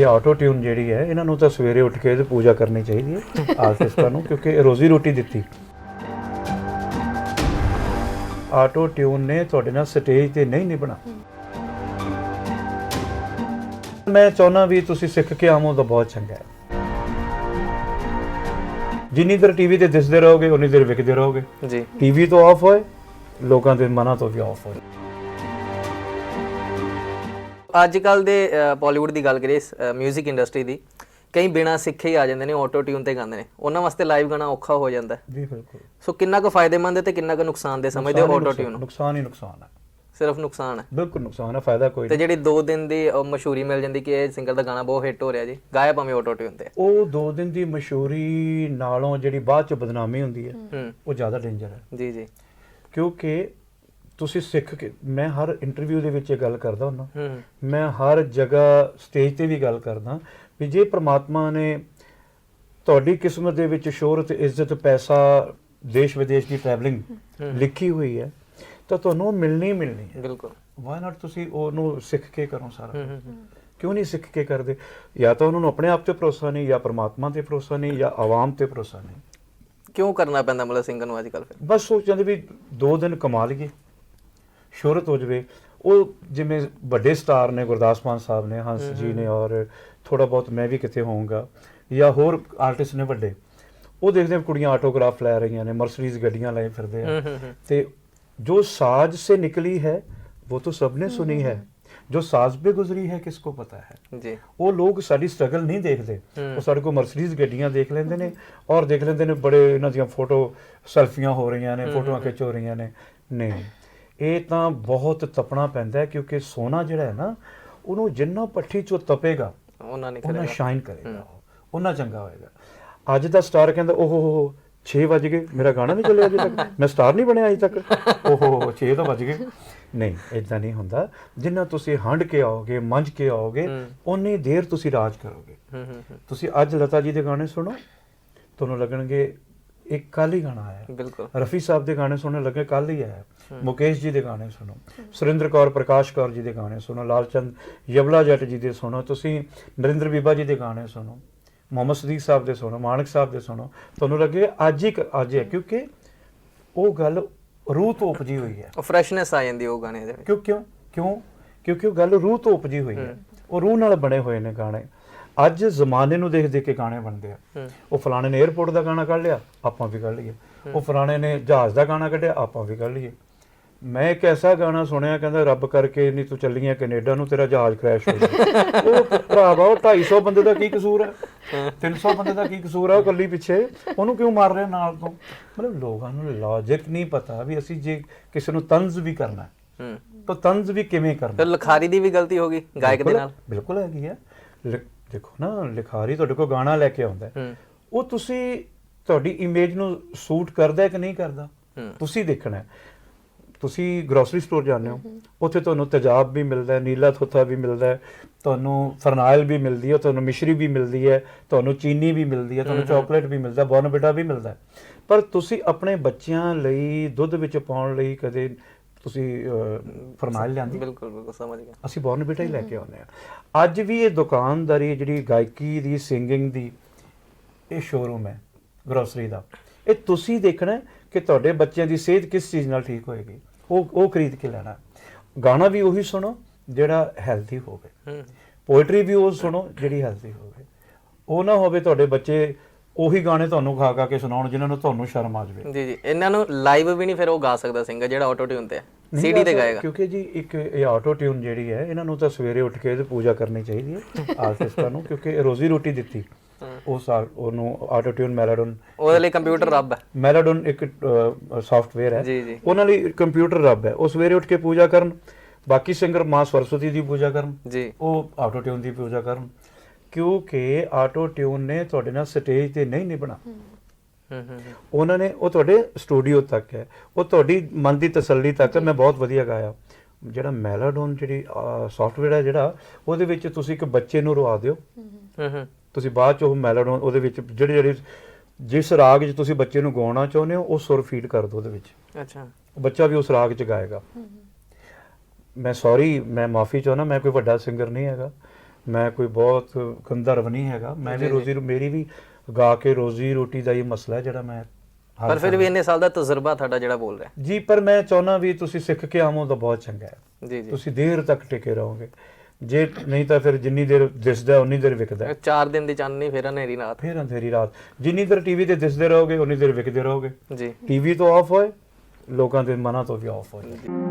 ਇਹ auto tune ਜਿਹੜੀ ਹੈ ਇਹਨਾਂ ਨੂੰ ਤਾਂ ਸਵੇਰੇ ਉੱਠ ਕੇ ਪੂਜਾ ਕਰਨੀ ਚਾਹੀਦੀ ਹੈ ਆਰਟਿਸਟਾਂ ਨੂੰ ਕਿਉਂਕਿ ਇਹ ਰੋਜ਼ੀ ਰੋਟੀ ਦਿੱਤੀ। ਆਟੋ ਟਿਊਨ ਨੇ ਤੁਹਾਡੇ ਨਾਲ ਸਟੇਜ ਤੇ ਨਹੀਂ ਨਿਭਣਾ। ਮੈਂ ਚਾਹੁੰਦਾ ਵੀ ਤੁਸੀਂ ਸਿੱਖ ਕੇ ਆਵੋ ਤਾਂ ਬਹੁਤ ਚੰਗਾ ਹੈ। ਜਿੰਨੀ ਦੇਰ ਟੀਵੀ ਤੇ ਦਿਸਦੇ ਰਹੋਗੇ ਉਨੀ ਦੇਰ ਵਿਕਦੇ ਰਹੋਗੇ। ਜੀ। ਟੀਵੀ ਤੋਂ ਆਫ ਹੋਏ ਲੋਕਾਂ ਦੇ ਮਨਾਂ ਤੋਂ ਵੀ ਆਫ ਹੋਏ। ਅੱਜ ਕੱਲ ਦੇ ਬਾਲੀਵੁੱਡ ਦੀ ਗੱਲ ਕਰੀਏ 뮤직 ਇੰਡਸਟਰੀ ਦੀ ਕਈ ਬਿਨਾ ਸਿੱਖੇ ਹੀ ਆ ਜਾਂਦੇ ਨੇ ਆਟੋ ਟਿਊਨ ਤੇ ਗਾਉਂਦੇ ਨੇ। ਉਹਨਾਂ ਵਾਸਤੇ ਲਾਈਵ ਗਾਣਾ ਔਖਾ ਹੋ ਜਾਂਦਾ। ਜੀ ਬਿਲਕੁਲ। ਸੋ ਕਿੰਨਾ ਕੁ ਫਾਇਦੇਮੰਦ ਹੈ ਤੇ ਕਿੰਨਾ ਕੁ ਨੁਕਸਾਨ ਦੇ ਸਮਝਦੇ ਹੋ ਆਟੋ ਟਿਊਨ ਨੁਕਸਾਨ ਹੀ ਨੁਕਸਾਨ ਹੈ। ਸਿਰਫ ਨੁਕਸਾਨ ਹੈ। ਬਿਲਕੁਲ ਨੁਕਸਾਨ ਹੈ ਫਾਇਦਾ ਕੋਈ ਤੇ ਨਹੀਂ। ਜਿਹੜੀ 2 ਦਿਨ ਦੀ ਮਸ਼ਹੂਰੀ ਮਿਲ ਜਾਂਦੀ ਕਿ ਇਹ ਸਿੰਗਰ ਦਾ ਗਾਣਾ ਬਹੁਤ ਹਿੱਟ ਹੋ ਰਿਹਾ ਜੀ ਗਾਇਆ ਭਾਵੇਂ ਆਟੋ ਟਿਊਨ ਤੇ। ਉਹ ਦੋ ਦਿਨ ਦੀ ਮਸ਼ਹੂਰੀ ਨਾਲੋਂ ਜਿਹੜੀ ਬਾਅਦ ਚ ਬਦਨਾਮੀ ਹੁੰਦੀ ਹੂੰ ਉਹ ਜ਼ਿਆਦਾ ਡੇਂਜਰ ਹੈ। ਜੀ ਜੀ। ਕਿਉਂਕਿ ਤੁਸੀਂ ਸਿੱਖ ਕੇ ਮੈਂ ਹਰ ਇੰਟਰਵਿਊ ਦੇ ਵਿੱਚ ਇਹ ਗੱਲ ਕਰਦਾ ਹੁੰਦਾ। ਮੈਂ ਹਰ ਜਗ੍ਹਾ ਸਟੇਜ ਤੇ ਵੀ ਗੱਲ ਕਰਦਾ ਵੀ ਜੇ ਪ੍ਰਮਾਤਮਾ ਨੇ ਤੁਹਾਡੀ ਕਿਸਮਤ ਦੇ ਵਿੱਚ ਸ਼ੋਹਰਤ ਇੱਜ਼ਤ ਪੈਸਾ ਦੇਸ਼ ਵਿਦੇਸ਼ ਦੀ ਟਰੈਵਲਿੰਗ ਲਿਖੀ ਹੋਈ ਹੈ ਤਾਂ ਤੁਹਾਨੂੰ ਮਿਲਣੀ ਮਿਲਣੀ ਹੈ। ਬਿਲਕੁਲ। ਵਾਈ ਨਾਟ ਤੁਸੀਂ ਉਹਨੂੰ ਸਿੱਖ ਕੇ ਕਰੋ ਸਾਰਾ ਕਿਉਂ ਨਹੀਂ ਸਿੱਖ ਕੇ ਕਰਦੇ? ਜਾਂ ਤਾਂ ਉਹਨਾਂ ਨੂੰ ਆਪਣੇ ਆਪ ਤੇ ਭਰੋਸਾ ਨਹੀਂ ਜਾਂ ਪ੍ਰਮਾਤਮਾ ਤੇ ਭਰੋਸਾ ਨਹੀਂ ਜਾਂ ਆਵਾਮ ਤੇ ਭਰੋਸਾ ਨਹੀਂ। ਕਿਉਂ ਕਰਨਾ ਪੈਂਦਾ ਮਤਲਬ ਸਿੰਗਰ ਨੂੰ ਅੱਜ ਕੱਲ ਫਿਰ? ਬਸ ਸੋਚਦੇ ਵੀ ਦੋ ਦਿਨ ਕਮਾ ਲਈਏ। ਸ਼ੋਹਰਤ ਹੋ ਜਵੇ। ਉਹ ਜਿਵੇਂ ਵੱਡੇ ਸਟਾਰ ਨੇ ਗੁਰਦਾਸ ਮਾਨ ਸਾਹਿਬ ਨੇ ਹੰਸ ਜੀ ਨੇ ਔਰ ਥੋੜਾ ਬਹੁਤ ਮੈਂ ਵੀ ਕਿਤੇ ਹੋਊਂਗਾ। ਜਾਂ ਹੋਰ ਆਰਟਿਸਟ ਨੇ ਵੱਡੇ। ਉਹ ਦੇਖਦੇ ਆ ਕੁੜੀਆਂ ਆਟੋਗ੍ਰਾਫ ਲੈ ਰਹੀਆਂ ਨੇ ਮਰਸਰੀਜ਼ ਗੱਡੀਆਂ ਲੈ ਫਿਰਦੇ ਆ। ਤੇ ਜੋ ਸਾਜ ਸੇ ਨਿਕਲੀ ਹੈ ਉਹ ਤਾਂ ਸਭ ਨੇ ਸੁਣੀ ਹੈ ਜੋ ਸਾਜ਼ ਪੇ ਗੁਜ਼ਰੀ ਹੈ ਕਿਸ ਕੋ ਪਤਾ ਹੈ? ਜੀ। ਉਹ ਲੋਕ ਸਾਡੀ ਸਟਰਗਲ ਨਹੀਂ ਦੇਖਦੇ। ਉਹ ਸਾਡੇ ਕੋ ਮਰਸਰੀਜ਼ ਗੱਡੀਆਂ ਦੇਖ ਲੈਂਦੇ ਨੇ ਔਰ ਦੇਖ ਲੈਂਦੇ ਨੇ ਬੜੇ ਇਹਨਾਂ ਦੀਆਂ ਫੋਟੋ ਸੈਲਫੀਆਂ ਹੋ ਰਹੀਆਂ ਨੇ ਫੋਟੋਆਂ ਖਿੱਚ ਹੋ ਰਹੀਆਂ ਨੇ। ਨਹੀਂ। ਇਹ ਤਾਂ ਬਹੁਤ ਤਪਣਾ ਪੈਂਦਾ ਕਿਉਂਕਿ ਸੋਨਾ ਜਿਹੜਾ ਹੈ ਨਾ ਉਹਨੂੰ ਜਿੰਨਾ ਪੱਠੀ ਚੋਂ ਤਪੇਗਾ ਉਹਨਾਂ ਨੇ ਉਹਨਾਂ ਕਰਿਆ ਸ਼ਾਈਨ ਕਰੇਗਾ ਉਹ ਉਹਨਾਂ ਚੰਗਾ ਹੋਏਗਾ। ਅੱਜ ਦਾ ਸਟਾਰ ਕਹਿੰਦਾ ਓਹੋ ਹੋ 6 ਵਜ ਗਏ ਮੇਰਾ ਗਾਣਾ ਨਹੀਂ ਚੱਲਿਆ ਅਜੇ ਤੱਕ। ਮੈਂ ਸਟਾਰ ਨਹੀਂ ਬਣਿਆ ਅਜੇ ਤੱਕ। ਓਹੋ 6 ਤਾਂ ਵੱਜ ਗਏ। ਨਹੀਂ ਇਦਾਂ ਨਹੀਂ ਹੁੰਦਾ। ਜਿੰਨਾ ਤੁਸੀਂ ਹੰਡ ਕੇ ਆਓਗੇ ਮੰਝ ਕੇ ਆਓਗੇ। ਉਨੀ ਦੇਰ ਤੁਸੀਂ ਰਾਜ ਕਰੋਗੇ। ਤੁਸੀਂ ਅੱਜ ਲਤਾ ਜੀ ਦੇ ਗਾਣੇ ਸੁਣੋ। ਤੁਹਾਨੂੰ ਲੱਗਣਗੇ ਇੱਕ ਕੱਲ ਹੀ ਗਾਣਾ ਆਇਆ। ਬਿਲਕੁਲ। ਰਫੀ ਸਾਹਿਬ ਦੇ ਗਾਣੇ ਸੁਣਨ ਲੱਗੇ ਕੱਲ ਹੀ ਆਇਆ। ਮੁਕੇਸ਼ ਜੀ ਦੇ ਗਾਣੇ ਸੁਣੋ ਸੁਰਿੰਦਰ ਕੌਰ ਪ੍ਰਕਾਸ਼ ਕੌਰ ਜੀ ਦੇ ਗਾਣੇ ਸੁਣੋ ਲਾਲਚੰਦ ਯਬਲਾ ਜੱਟ ਜੀ ਦੇ ਸੁਣੋ ਤੁਸੀਂ ਨਰਿੰਦਰ ਬੀਬਾ ਜੀ ਦੇ ਗਾਣੇ ਸੁਣੋ ਮੁਹੰਮਦ ਸਦੀਕ ਸਾਹਿਬ ਦੇ ਸੁਣੋ ਮਾਨਕ ਸਾਹਿਬ ਦੇ ਸੁਣੋ। ਤੁਹਾਨੂੰ ਲੱਗੇ ਅੱਜ ਹੀ ਅੱਜ ਹੈ ਕਿਉਂਕਿ ਉਹ ਗੱਲ ਰੂਹ ਤੋਂ ਉਪਜੀ ਹੋਈ ਹੈ। ਉਹ ਫਰੈਸ਼ਨੈਸ ਆ ਜਾਂਦੀ ਉਹ ਗਾਣੇ ਦੇ ਵਿੱਚ। ਕਿਉਂ ਕਿਉਂ? ਕਿਉਂ? ਕਿਉਂਕਿ ਉਹ ਗੱਲ ਰੂਹ ਤੋਂ ਉਪਜੀ ਹੋਈ ਹੈ। ਉਹ ਰੂਹ ਨਾਲ ਬਣੇ ਹੋਏ ਨੇ ਗਾਣੇ। ਅੱਜ ਜ਼ਮਾਨੇ ਨੂੰ ਦੇਖ ਦੇਖ ਕੇ ਗਾਣੇ ਬਣਦੇ ਆ। ਉਹ ਫਲਾਣੇ ਨੇ 에어ਪੋਰਟ ਦਾ ਗਾਣਾ ਕੱਢ ਲਿਆ ਆਪਾਂ ਵੀ ਕੱਢ ਲਈਏ। ਉਹ ਫਲਾਣੇ ਨੇ ਜਹਾਜ਼ ਦਾ ਗਾਣਾ ਕੱਢਿਆ ਆਪਾਂ ਵੀ ਕੱਢ ਲਈਏ। ਮੈਂ ਇੱਕ ਐਸਾ ਗਾਣਾ ਸੁਣਿਆ ਕਹਿੰਦਾ ਰੱਬ ਕਰਕੇ ਨਹੀਂ ਤੂੰ ਚੱਲੀਆਂ ਕੈਨੇਡਾ ਨੂੰ ਤੇਰਾ ਜਹਾਜ਼ ਕ੍ਰੈਸ਼ ਹੋ ਗਿਆ ਉਹ ਭਰਾਵਾ ਉਹ 250 ਬੰਦੇ ਦਾ ਕੀ ਕਸੂਰ ਹੈ। 300 ਬੰਦੇ ਦਾ ਕੀ ਕਸੂਰ ਹੈ ਉਹ ਕੱਲੀ ਪਿੱਛੇ? ਉਹਨੂੰ ਕਿਉਂ ਮਾਰ ਰਿਹਾ ਨਾਲ ਤੋਂ? ਮਤਲਬ ਲੋਕਾਂ ਨੂੰ ਲੌਜਿਕ ਨਹੀਂ ਪਤਾ ਵੀ ਅਸੀਂ ਜੇ ਕਿਸੇ ਨੂੰ ਤੰਜ਼ ਵੀ ਕਰਨਾ ਤਾਂ ਤੰਜ਼ ਵੀ ਕਿਵੇਂ ਕਰਨਾ ਫਿਰ ਲਖਾਰੀ ਦੀ ਵੀ ਗਲਤੀ ਹੋ ਗਈ ਗਾਇਕ ਦੇ ਨਾਲ। ਬਿਲਕੁਲ ਹੈਗੀ ਹੈ ਦੇਖੋ ਨਾ ਲਿਖਾਰੀ ਤੁਹਾਡੇ ਕੋਲ ਗਾਣਾ ਲੈ ਕੇ ਆਉਂਦਾ ਉਹ ਤੁਸੀਂ ਤੁਹਾਡੀ ਇਮੇਜ ਨੂੰ ਸੂਟ ਕਰਦਾ ਹੈ ਕਿ ਨਹੀਂ ਕਰਦਾ? ਤੁਸੀਂ ਦੇਖਣਾ। ਤੁਸੀਂ ਗਰੋਸਰੀ ਸਟੋਰ ਜਾਂਦੇ ਹੋ ਉੱਥੇ ਤੁਹਾਨੂੰ ਤੇਜ਼ਾਬ ਵੀ ਮਿਲਦਾ ਹੈ ਨੀਲਾ ਥੋਥਾ ਵੀ ਮਿਲਦਾ ਹੈ ਤੁਹਾਨੂੰ ਫਰਨਾਇਲ ਵੀ ਮਿਲਦੀ ਹੈ ਤੁਹਾਨੂੰ ਮਿਸ਼ਰੀ ਵੀ ਮਿਲਦੀ ਹੈ ਤੁਹਾਨੂੰ ਚੀਨੀ ਵੀ ਮਿਲਦੀ ਹੈ ਤੁਹਾਨੂੰ ਚਾਕਲੇਟ ਵੀ ਮਿਲਦਾ ਬੋਰਨਵਿਟਾ ਵੀ ਮਿਲਦਾ। ਪਰ ਤੁਸੀਂ ਆਪਣੇ ਬੱਚਿਆਂ ਲਈ ਦੁੱਧ ਵਿੱਚ ਪਾਉਣ ਲਈ ਕਦੇ ਤੁਸੀਂ ਅਹ, ਫਰਨਾਇਲ ਲਿਆਂਦੀ? ਬਿਲਕੁਲ ਬਿਲਕੁਲ ਸਮਝ ਗਿਆ। ਅਸੀਂ ਬੋਰਨਵਿਟਾ ਹੀ ਲੈ ਕੇ ਆਉਂਦੇ ਆ ਅੱਜ ਵੀ ਇਹ ਦੁਕਾਨਦਾਰੀ ਜਿਹੜੀ ਗਾਇਕੀ ਦੀ ਸਿੰਗਿੰਗ ਦੀ ਇਹ ਸ਼ੋਰੂਮ ਹੈ ਗਰੋਸਰੀ ਦਾ। ਇਹ ਤੁਸੀਂ ਦੇਖਣਾ ਕਿ ਤੁਹਾਡੇ ਬੱਚਿਆਂ ਦੀ ਸਿਹਤ ਕਿਸ ਚੀਜ਼ ਨਾਲ ਠੀਕ ਹੋਏਗੀ। ਉਹ ਉਹ ਖਰੀਦ ਕੇ ਲੈਣਾ। ਗਾਣਾ ਵੀ ਉਹੀ ਸੁਣੋ ਜਿਹੜਾ ਹੈਲਥੀ ਹੋਵੇ। ਹੂੰ। ਪੋਇਟਰੀ ਵੀ ਉਹ ਸੁਣੋ ਜਿਹੜੀ ਹੈਲਥੀ ਹੋਵੇ। ਉਹ ਨਾ ਹੋਵੇ ਤੁਹਾਡੇ ਬੱਚੇ ਉਹੀ ਗਾਣੇ ਤੁਹਾਨੂੰ ਖਾ ਖਾ ਕੇ ਸੁਣਾਉਣ ਜਿਨ੍ਹਾਂ ਨੂੰ ਤੁਹਾਨੂੰ ਸ਼ਰਮ ਆ ਜਾਵੇ। ਜੀ ਜੀ। ਇਹਨਾਂ ਨੂੰ ਲਾਈਵ ਵੀ ਨਹੀਂ ਫਿਰ ਉਹ ਗਾ ਸਕਦਾ ਸਿੰਗਰ ਜਿਹੜਾ ਆਟੋ ਟਿਊਨ ਤੇ ਹੈ ਸੀਡੀ ਤੇ ਗਾਏਗਾ। ਕਿਉਂਕਿ ਜੀ ਇੱਕ ਇਹ ਆਟੋ ਟਿਊਨ ਜਿਹੜੀ ਹੈ ਇਹਨਾਂ ਨੂੰ ਤਾਂ ਸਵੇਰੇ ਉੱਠ ਕੇ ਇਹਦੀ ਪੂਜਾ ਕਰਨੀ ਚਾਹੀਦੀ ਹੈ ਆਰਟਿਸਟਾਂ ਨੂੰ ਕਿਉਂਕਿ ਇਹ ਰੋਜ਼ੀ ਰੋਟੀ ਦਿੱਤੀ। ਉਹ ਸਾਰ ਉਹਨੂੰ ਆਟੋ ਟਿਊਨ ਮੈਲੋਡਨ ਉਹਦੇ ਲਈ ਕੰਪਿਊਟਰ ਰੱਬ ਹੈ। ਮੈਲੋਡਨ ਇੱਕ ਸੌਫਟਵੇਅਰ ਹੈ। ਜੀ ਜੀ। ਉਹਨਾਂ ਲਈ ਕੰਪਿਊਟਰ ਰੱਬ ਹੈ। ਉਹ ਸਵੇਰੇ ਉੱਠ ਕੇ ਪੂਜਾ ਕਰਨ ਬਾਕੀ ਸਿੰਗਰ ਮਾਂ ਸਰਸਵਤੀ ਦੀ ਪੂਜਾ ਕਰਨ ਜੀ। ਉਹ ਆਟੋ ਟਿਊਨ ਦੀ ਪੂਜਾ ਕਰਨ। ਕਿਉਂਕਿ ਆਟੋ ਟਿਊਨ ਨੇ ਤੁਹਾਡੇ ਨਾਲ ਸਟੇਜ ਤੇ ਨਹੀਂ ਨਿਭਣਾ। ਹੂੰ। ਹੂੰ ਹੂੰ ਉਹਨਾਂ ਨੇ ਉਹ ਤੁਹਾਡੇ ਸਟੂਡੀਓ ਤੱਕ ਹੈ। ਉਹ ਤੁਹਾਡੀ ਮਨ ਦੀ ਤਸੱਲੀ ਤੱਕ ਮੈਂ ਬਹੁਤ ਵਧੀਆ ਗਾਇਆ। ਜਿਹੜਾ ਮੈਲਾਡੋਨ ਜਿਹੜੀ ਸੌਫਟਵੇਅਰ ਹੈ ਜਿਹੜਾ ਉਹਦੇ ਵਿੱਚ ਤੁਸੀਂ ਇੱਕ ਬੱਚੇ ਨੂੰ ਰਵਾ ਦਿਓ। ਹੂੰ ਹੂੰ। ਤੁਸੀਂ ਬਾਅਦ ਚ ਉਹ ਮੈਲਾਡੋਨ ਉਹਦੇ ਵਿੱਚ ਜਿਹੜੇ ਜਿਹੜੇ ਜਿਸ ਰਾਗ 'ਚ ਤੁਸੀਂ ਬੱਚੇ ਨੂੰ ਗਾਉਣਾ ਚਾਹੁੰਦੇ ਹੋ ਉਹ ਸੁਰ ਫੀਡ ਕਰ ਦਿਓ ਉਹਦੇ ਵਿੱਚ। ਅੱਛਾ। ਉਹ ਬੱਚਾ ਵੀ ਉਸ ਰਾਗ 'ਚ ਗਾਏਗਾ। ਮੈਂ ਸੌਰੀ ਮੈਂ ਮਾਫੀ ਚਾਹੁੰਦਾ ਮੈਂ ਕੋਈ ਵੱਡਾ ਸਿੰਗਰ ਨਹੀਂ ਹੈਗਾ। ਮੈਂ ਕੋਈ ਬਹੁਤ ਗੰਦਰਵ ਨਹੀਂ ਹੈਗਾ। ਮੈਂ ਵੀ ਰੋਜ਼ੀ ਮੇਰੀ ਵੀ ਗਾ ਕੇ ਰੋਜ਼ੀ ਰੋਟੀ ਦਾ ਹੀ ਮਸਲਾ ਹੈ ਜਿਹੜਾ ਮੈਂ ਪਰ ਫਿਰ ਵੀ ਇੰਨੇ ਸਾਲ ਦਾ ਤਜਰਬਾ ਤੁਹਾਡਾ ਜਿਹੜਾ ਬੋਲ ਰਿਹਾ ਜੀ ਪਰ ਮੈਂ ਚਾਹੁੰਦਾ ਵੀ ਤੁਸੀਂ ਸਿੱਖ ਕੇ ਆਵੋ ਤਾਂ ਬਹੁਤ ਚੰਗਾ ਹੈ। ਜੀ ਜੀ। ਤੁਸੀਂ ਦੇਰ ਤੱਕ ਟਿਕੇ ਰਹੋਗੇ। ਜੇ ਨਹੀਂ ਤਾਂ ਫਿਰ ਜਿੰਨੀ ਦੇਰ ਦਿਸਦਾ ਉਨੀ ਦੇਰ ਵਿਕਦਾ ਹੈ। ਚਾਰ ਦਿਨ ਦੀ ਚਾਨਣੀ ਫਿਰ ਹਨੇਰੀ ਰਾਤ। ਫਿਰ ਅੰਧੇਰੀ ਰਾਤ। ਜਿੰਨੀ ਦੇਰ ਟੀਵੀ ਤੇ ਦਿਸਦੇ ਰਹੋਗੇ ਉਨੀ ਦੇਰ ਵਿਕਦੇ ਰਹੋਗੇ। ਜੀ। ਟੀਵੀ ਤੋਂ ਆਫ ਹੋਏ ਲੋਕਾਂ ਦੇ ਮਨਾਂ ਤੋਂ ਵੀ ਆਫ ਹੋਏ।